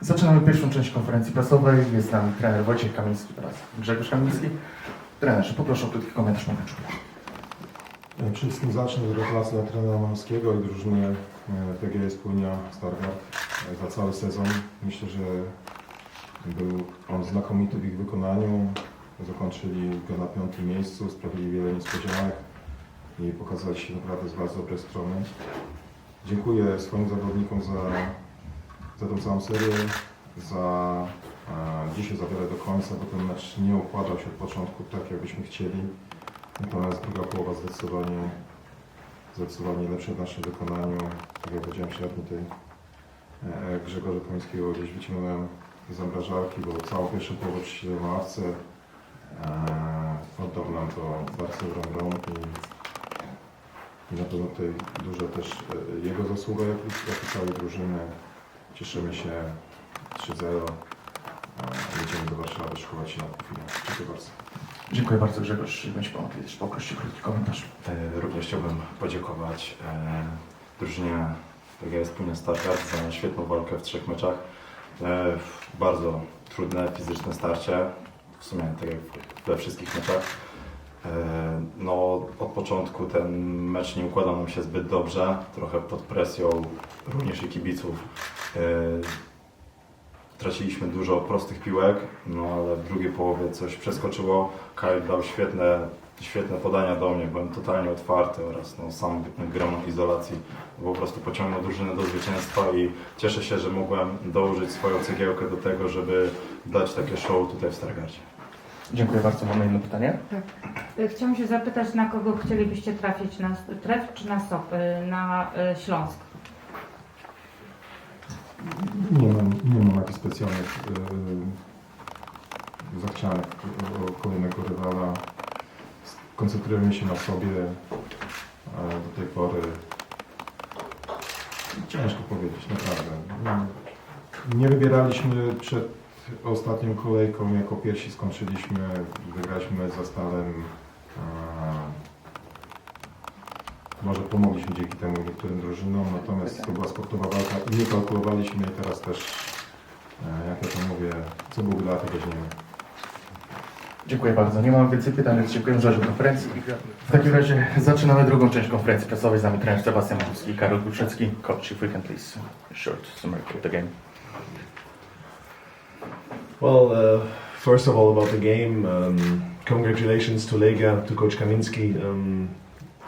Zaczynamy pierwszą część konferencji prasowej. Jest z nami trener Wojciech Kamiński oraz Grzegorz Kamiński. Trenerze, poproszę o krótki komentarz meczu. Przede wszystkim zacznę od gratulacji dla trenera Malskiego i drużyny e, PGS Płynia Stargard e, za cały sezon. Myślę, że był on znakomity w ich wykonaniu. Zakończyli go na piątym miejscu, sprawili wiele niespodzianek i pokazali się naprawdę z bardzo dobrej strony. Dziękuję swoim zawodnikom za, za tą całą serię, za e, dzisiaj za wiele do końca, bo ten mecz nie układał się od początku tak, jakbyśmy chcieli. Natomiast druga połowa zdecydowanie, zdecydowanie lepsze w naszym wykonaniu. Tak jak powiedziałem wcześniej, tej e, Grzegorza Kamińskiego gdzieś wyciągnąłem zamrażarki, bo całą pierwszą połowę przysiedział na ławce. E, oddał nam to bardzo dobrą i, i na pewno tutaj duża też jego zasługa, jak i całej drużyny. Cieszymy się 3-0. E, Jedziemy do Warszawy szkować się na chwilę. Dziękuję bardzo. Dziękuję bardzo Grzegorz. Poprosić o krótki komentarz. E, Również chciałbym podziękować e, drużynie PGS Płynia Stargard za świetną walkę w trzech meczach. E, bardzo trudne fizyczne starcie, w sumie tak jak we wszystkich meczach. E, no, od początku ten mecz nie układał nam się zbyt dobrze, trochę pod presją również i kibiców. E, Traciliśmy dużo prostych piłek, no ale w drugiej połowie coś przeskoczyło. Kyle dał świetne, świetne podania do mnie, byłem totalnie otwarty oraz no, sam gram na izolacji. Po prostu pociągnął drużynę do zwycięstwa i cieszę się, że mogłem dołożyć swoją cegiełkę do tego, żeby dać takie show tutaj w Stargardzie. Dziękuję bardzo. Mamy jedno pytanie. Y, Chciałam się zapytać, na kogo chcielibyście trafić, na tref czy na SOP, y, na y, Śląsk? Nie mam, nie mam jakichś specjalnych yy, zachcianek kolejnego rywala. Koncentrujemy się na sobie. E, do tej pory ciężko powiedzieć, naprawdę. Nie, nie wybieraliśmy przed ostatnią kolejką, jako pierwsi skończyliśmy, wygraliśmy za Stalem. Może pomogliśmy dzięki temu niektórym drużynom, natomiast to była sportowa walka i nie kalkulowaliśmy i teraz też, e, jak ja to mówię, co Bóg da, to weźmiemy. Dziękuję bardzo. Nie mamy więcej pytań, więc dziękuję za konferencji. W takim razie zaczynamy drugą część konferencji prasowej. Z nami trener Sebastian i Karol Gruszecki. Coach, if we short summary of the game. Well, uh, first of all, about the game, um, congratulations to Lega, to Coach Kaminski. Um,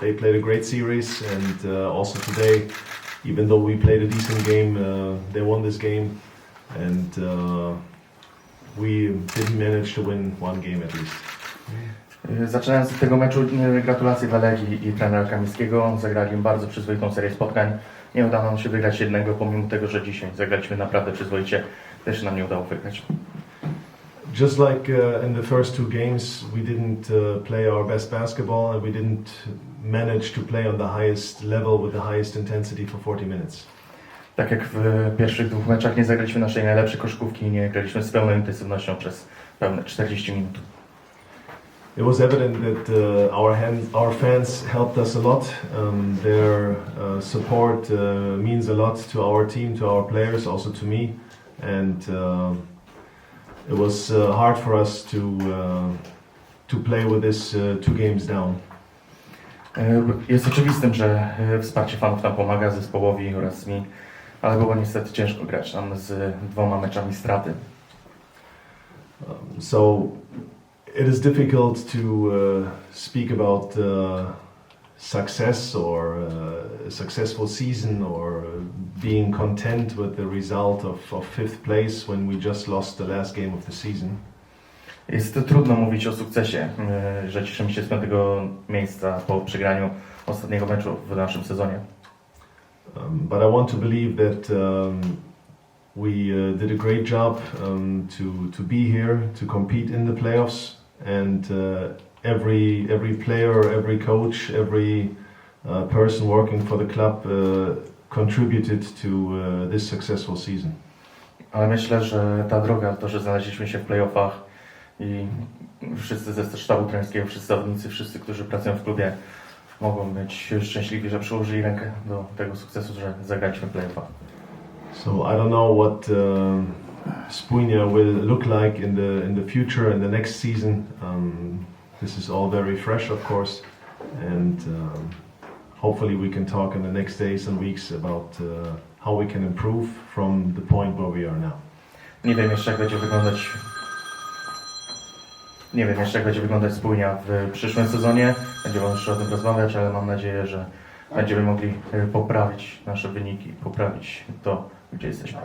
they played a great series, and uh, also today, even though we played a decent game, uh, they won this game, and uh, we didn't manage to win one game at least. Y, Zaczynając od tego meczu, y, gratulacje dla Legii i trenera Kamińskiego. Zagrali bardzo przyzwoitą serię spotkań. Nie udało nam się wygrać jednego, pomimo tego, że dzisiaj zagraliśmy naprawdę przyzwoicie. Też nam nie udało wygrać. Just like uh, in the first two games, we didn't uh, play our best basketball, and we didn't manage to play on the highest level with the highest intensity for 40 minutes. Tak jak w pierwszych dwóch meczach nie zagraliśmy naszej najlepszej koszkówki i nie graliśmy z pełną intensywnością przez pełne 40 minut. It was evident that uh, our hand, our fans helped us a lot. Um, their uh, support uh, means a lot to our team, to our players, also to me, and uh, it was uh, hard for us to uh, to play with this uh, two games down. Jest oczywistym, że e, wsparcie fanów nam pomaga zespołowi oraz mi, ale było niestety ciężko grać nam z dwoma meczami straty. Um, so it is difficult to uh, speak about uh, success or uh, a successful season or being content with the result of, of fifth place when we just lost the last game of the season. Jest to trudno mówić o sukcesie, że cieszymy się z piątego miejsca po przegraniu ostatniego meczu w naszym sezonie. Um, but I want to believe that um, we uh, did a great job um, to, to be here, to compete in the playoffs, and uh, every every player, every coach, every uh, person working for the club uh, contributed to uh, this successful season. Ale myślę, że ta droga, to, że znaleźliśmy się w playoffach i wszyscy ze sztabu trenerskiego, wszyscy zawodnicy, wszyscy, którzy pracują w klubie, mogą być szczęśliwi, że przyłożyli rękę do tego sukcesu, że zagraliśmy w playoffach. So I don't know what um Spunja will look like in the in the future in the next season. Um, this is all very fresh, of course, and um, hopefully we can talk in the next days and weeks about uh, how we can improve from the point where we are now. Nie wiem jeszcze jak będzie wyglądać. Nie wiem jeszcze jak będzie wyglądać spójnia w przyszłym sezonie. Będziemy jeszcze o tym rozmawiać, ale mam nadzieję, że będziemy mogli e, poprawić nasze wyniki, poprawić to, gdzie jesteśmy.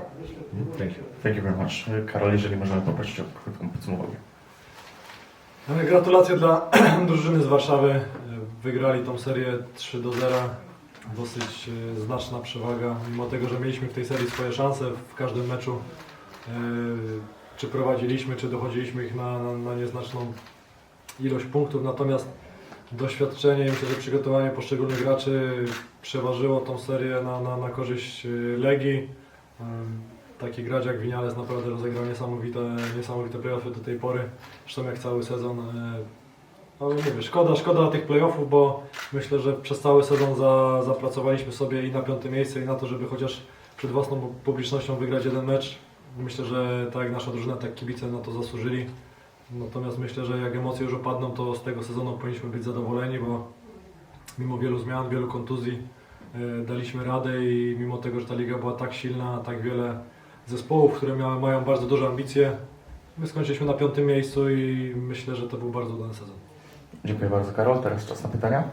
Thank you. Thank you very much. Karol, jeżeli możemy poprosić o krótką podsumowanie. Gratulacje dla drużyny z Warszawy. Wygrali tą serię 3 do 0. Dosyć e, znaczna przewaga, mimo tego, że mieliśmy w tej serii swoje szanse w każdym meczu. e, Czy prowadziliśmy, czy dochodziliśmy ich na, na, na nieznaczną ilość punktów. Natomiast doświadczenie i myślę, że przygotowanie poszczególnych graczy przeważyło tą serię na, na, na korzyść e, Legii. Taki gracz jak Winiales naprawdę rozegrał niesamowite, niesamowite playoffy do tej pory. Zresztą jak cały sezon. Ale mówię, szkoda, szkoda tych playoffów, bo myślę, że przez cały sezon za, zapracowaliśmy sobie i na piąte miejsce i na to, żeby chociaż przed własną publicznością wygrać jeden mecz. Myślę, że tak jak nasza drużyna, tak kibice na to zasłużyli. Natomiast myślę, że jak emocje już opadną, to z tego sezonu powinniśmy być zadowoleni, bo mimo wielu zmian, wielu kontuzji e, daliśmy radę i mimo tego, że ta liga była tak silna, tak wiele zespołów, które miały, mają bardzo duże ambicje, my skończyliśmy na piątym miejscu i myślę, że to był bardzo udany sezon. Dziękuję bardzo, Karol. Teraz czas na pytania.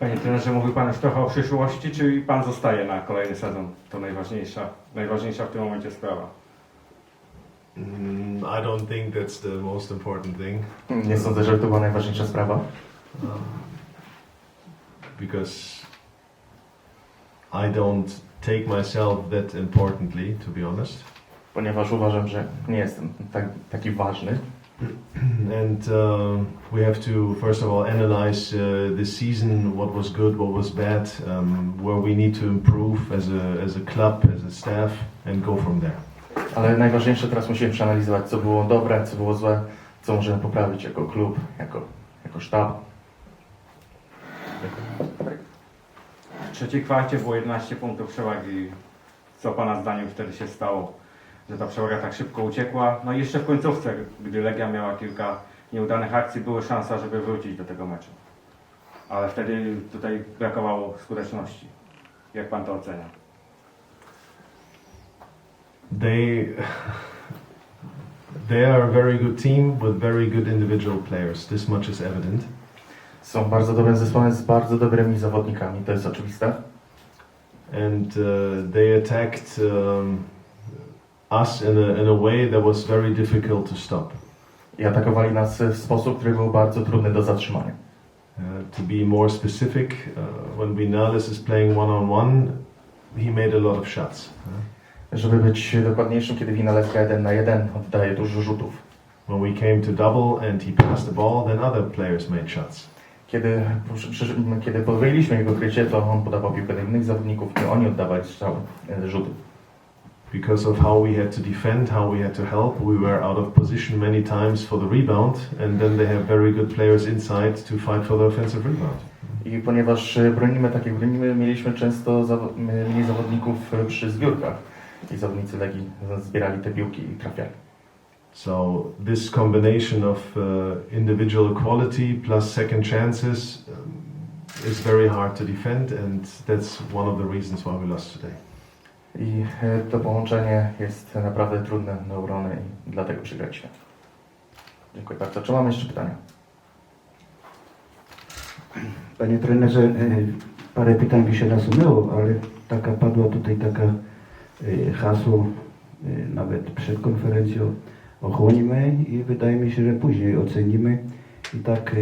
Panie trenerze, mówił Pan już trochę o przyszłości, czy Pan zostaje na kolejny sezon? To najważniejsza, najważniejsza w tym momencie sprawa. Mm, I don't think that's the most important thing. Nie sądzę, że to była najważniejsza sprawa. um, because I don't take myself that importantly, to be honest. ponieważ uważam, że nie jestem tak, taki ważny. And um, we have to first of all analyze uh, this season, what was good, what was bad, um, where we need to improve as a as a club, as a staff, and go from there. Ale najważniejsze teraz musimy przeanalizować, co było dobre, co było złe, co możemy poprawić jako klub, jako, jako sztab. W trzeciej kwarcie było 11 punktów przewagi. Co Pana zdaniem wtedy się stało, że ta przewaga tak szybko uciekła? No i jeszcze w końcówce, gdy Legia miała kilka nieudanych akcji, były szanse, żeby wrócić do tego meczu. Ale wtedy tutaj brakowało skuteczności. Jak Pan to ocenia? They they are a very good team with very good individual players. This much is evident. Są bardzo dobrym zespołem z bardzo dobrymi zawodnikami, to jest oczywiste. and uh, they attacked um, us in a, in a way that was very difficult to stop. I atakowali nas w sposób, który był bardzo trudny do zatrzymania. Uh, to be more specific, uh, when Vinales is playing one on one, he made a lot of shots. Żeby być dokładniejszym, kiedy Winales gra jeden na jeden, oddaje dużo rzutów. When we came to double and he passed the ball, then other players made shots. Kiedy, kiedy podwyliśmy jego krycie, to on podawał piłkę do innych zawodników i oni oddawali strzały, e, rzuty. Because of how we had to defend, how we had to help, we were out of position many times for the rebound, and then they have very good players inside to fight for the offensive rebound. I ponieważ e, bronimy tak jak bronimy, mieliśmy często mniej zawodników e, przy zbiórkach. I zawodnicy Legii zbierali te piłki i trafiali. So this combination of uh, individual quality plus second chances um, is very hard to defend, and that's one of the reasons why we lost today. I e, to połączenie jest naprawdę trudne do obrony i dlatego przegraliśmy. Dziękuję bardzo. Czy mamy jeszcze pytania? Panie trenerze, e, parę pytań mi się nasunęło, ale taka padła tutaj taka e, hasło e, nawet przed konferencją ochłonimy i wydaje mi się, że później ocenimy i tak e,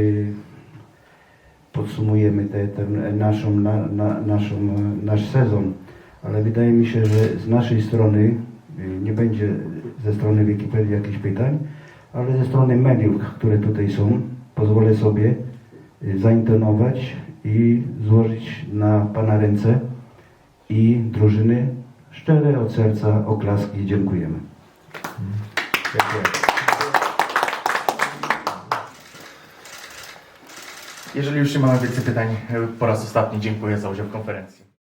podsumujemy tę tę naszą, na, na, naszą, nasz sezon. Ale wydaje mi się, że z naszej strony e, nie będzie ze strony Wikipedii jakichś pytań, ale ze strony mediów, które tutaj są, pozwolę sobie y, zaintonować i złożyć na Pana ręce i drużyny szczere od serca oklaski. Dziękujemy. You. Jeżeli już nie mamy więcej pytań, po raz ostatni dziękuję za udział w konferencji.